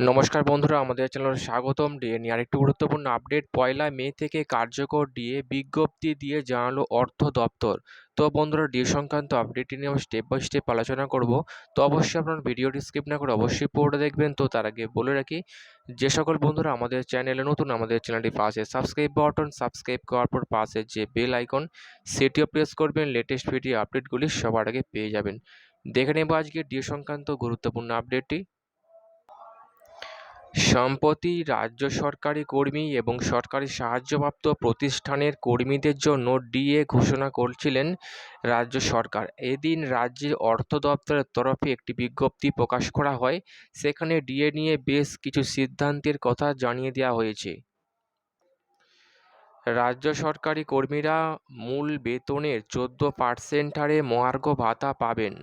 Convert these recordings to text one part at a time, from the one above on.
নমস্কার বন্ধুরা, আমাদের চ্যানেলে স্বাগতম। ডিএ নিয়ে আরেকটি গুরুত্বপূর্ণ আপডেট, পয়লা মে থেকে কার্যকর ডিএ বিজ্ঞপ্তি দিয়ে জানালো অর্থ দপ্তর। তো বন্ধুরা ডিএ সংক্রান্ত আপডেটটি নিয়ে আমি স্টেপ বাই স্টেপ আলোচনা করব। তো অবশ্যই আপনার ভিডিওটি স্কিপ না করে অবশ্যই পুরোটা দেখবেন। তো তার আগে বলে রাখি, যে সকল বন্ধুরা আমাদের চ্যানেলে নতুন, আমাদের চ্যানেলটি পাশে সাবস্ক্রাইব বাটন সাবস্ক্রাইব করার পর পাশে যে বেল আইকন সেটিও প্রেস করবেন। লেটেস্ট ভিডিও আপডেটগুলি সবার আগে পেয়ে যাবেন। দেখে নেব আজকে ডিএ সংক্রান্ত গুরুত্বপূর্ণ আপডেটটি সম্প্রতি রাজ্য সরকারি কর্মী এবং সরকারি সাহায্যপ্রাপ্ত প্রতিষ্ঠানের কর্মীদের জন্য ডিএ ঘোষণা করছিলেন রাজ্য সরকার। এদিন রাজ্যের অর্থ দপ্তরের তরফে একটি বিজ্ঞপ্তি প্রকাশ করা হয়। সেখানে ডিএ নিয়ে বেশ কিছু সিদ্ধান্তের কথা জানিয়ে দেওয়া হয়েছে। রাজ্য সরকারি কর্মীরা মূল বেতনের চোদ্দ পার্সেন্ট হারে মহার্ঘ ভাতা পাবেন,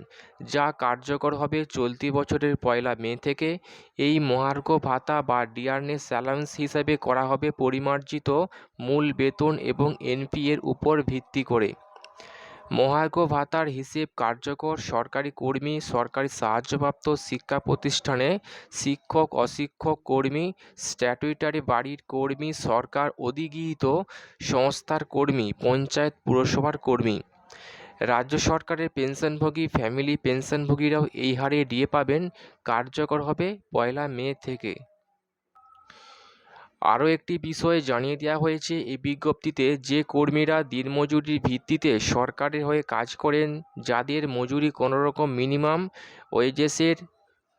যা কার্যকর হবে চলতি বছরের পয়লা মে থেকে। এই মহার্ঘ ভাতা বা ডিয়ারনেস অ্যালাউন্স হিসাবে করা হবে পরিমার্জিত মূল বেতন এবং এনপিএর উপর ভিত্তি করে। মহার্ঘ ভাতার হিসেব কার্যকর সরকারি কর্মী, সরকারি সাহায্যপ্রাপ্ত শিক্ষা প্রতিষ্ঠানে শিক্ষক, অশিক্ষক কর্মী, স্ট্যাটুইটারি বাড়ির কর্মী, সরকার অধিগৃহীত সংস্থার কর্মী, পঞ্চায়েত পুরসভার কর্মী। রাজ্য সরকারের পেনশনভোগী, ফ্যামিলি পেনশনভোগীরাও এই হারে ডিএ পাবেন। কার্যকর হবে পয়লা মে থেকে। আরও একটি বিষয়ে জানিয়ে দেওয়া হয়েছে, এই বিজ্ঞপ্তিতে যে কর্মীরা দিনমজুরির ভিত্তিতে সরকারের হয়ে কাজ করেন, যাদের মজুরি কোনোরকম মিনিমাম ওয়েজেসের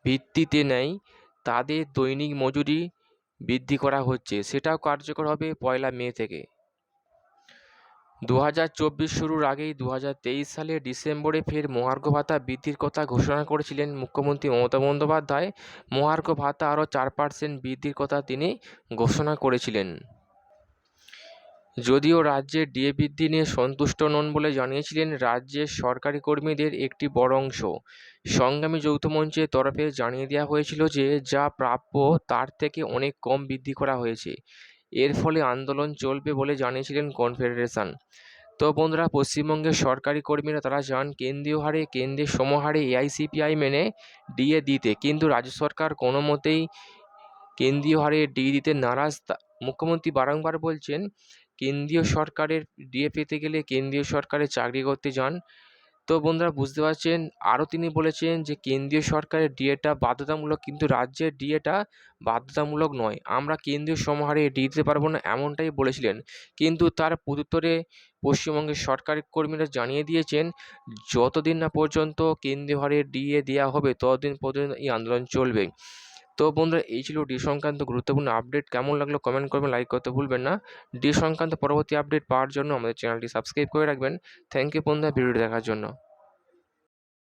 ভিত্তিতে নেয় তাদের দৈনিক মজুরি বৃদ্ধি করা হচ্ছে। সেটাও কার্যকর হবে পয়লা মে থেকে। দু হাজার চব্বিশ শুরুর আগেই দু সালের ডিসেম্বরে ফের মহার্ঘ ভাতা বৃদ্ধির কথা ঘোষণা করেছিলেন মুখ্যমন্ত্রী মমতা বন্দ্যোপাধ্যায়। মহার্ঘ ভাতা আরও চার পার্সেন্ট বৃদ্ধির কথা তিনি ঘোষণা করেছিলেন। যদিও রাজ্যের ডিএ বৃদ্ধি নিয়ে সন্তুষ্ট নন বলে জানিয়েছিলেন রাজ্যের সরকারি কর্মীদের একটি বড় অংশ। সংগ্রামী যৌথ মঞ্চের তরফে জানিয়ে দেওয়া হয়েছিল যে, যা প্রাপ্য তার থেকে অনেক কম বৃদ্ধি করা হয়েছে। এর ফলে আন্দোলন চলবে বলে জানিয়েছিলেন কনফেডারেশন। তো বন্ধুরা, পশ্চিমবঙ্গের সরকারি কর্মীরা তারা চান কেন্দ্রীয় হারে, কেন্দ্রের সমহারে এআইসিপিআই মেনে ডিএ দিতে। কিন্তু রাজ্য সরকার কোনো মতেই কেন্দ্রীয় হারে ডিএ দিতে নারাজ। মুখ্যমন্ত্রী বারংবার বলছেন, কেন্দ্রীয় সরকারের ডিএ পেতে গেলে কেন্দ্রীয় সরকারে চাকরি করতে যান। তো বন্ধুরা বুঝতে পারছেন, আরও তিনি বলেছেন যে কেন্দ্রীয় সরকারের ডিএটা বাধ্যতামূলক, কিন্তু রাজ্যের ডিএটা বাধ্যতামূলক নয়। আমরা কেন্দ্রীয় সমাহারে ডিএ দিতে পারব না এমনটাই বলেছিলেন। কিন্তু তার প্রত্যুত্তরে পশ্চিমবঙ্গের সরকারি কর্মীরা জানিয়ে দিয়েছেন, যতদিন না পর্যন্ত কেন্দ্রীয় হারে ডিএ দেওয়া হবে, ততদিন পর্যন্ত এই আন্দোলন চলবে। তো বন্ধুরা, এই ছিল ডি সংক্রান্ত গুরুত্বপূর্ণ আপডেট কেমন লাগল কমেন্ট করবেন লাইক করতে ভুলবেন না। ডি সংক্রান্ত পরবর্তী আপডেট পাওয়ার জন্য আমাদের চ্যানেলটি সাবস্ক্রাইব করে রাখবেন। থ্যাংক ইউ বন্ধুরা, ভিডিওটি দেখার জন্য।